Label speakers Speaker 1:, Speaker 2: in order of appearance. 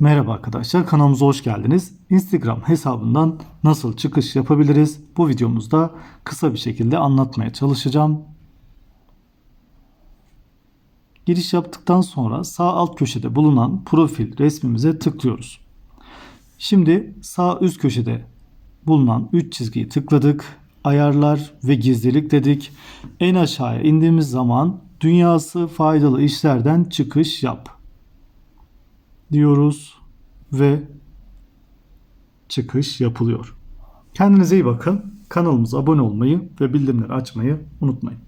Speaker 1: Merhaba arkadaşlar kanalımıza hoş geldiniz. Instagram hesabından nasıl çıkış yapabiliriz? Bu videomuzda kısa bir şekilde anlatmaya çalışacağım. Giriş yaptıktan sonra sağ alt köşede bulunan profil resmimize tıklıyoruz. Şimdi sağ üst köşede bulunan 3 çizgiyi tıkladık. Ayarlar ve gizlilik dedik. En aşağıya indiğimiz zaman dünyası faydalı işlerden çıkış yap diyoruz ve çıkış yapılıyor. Kendinize iyi bakın. Kanalımıza abone olmayı ve bildirimleri açmayı unutmayın.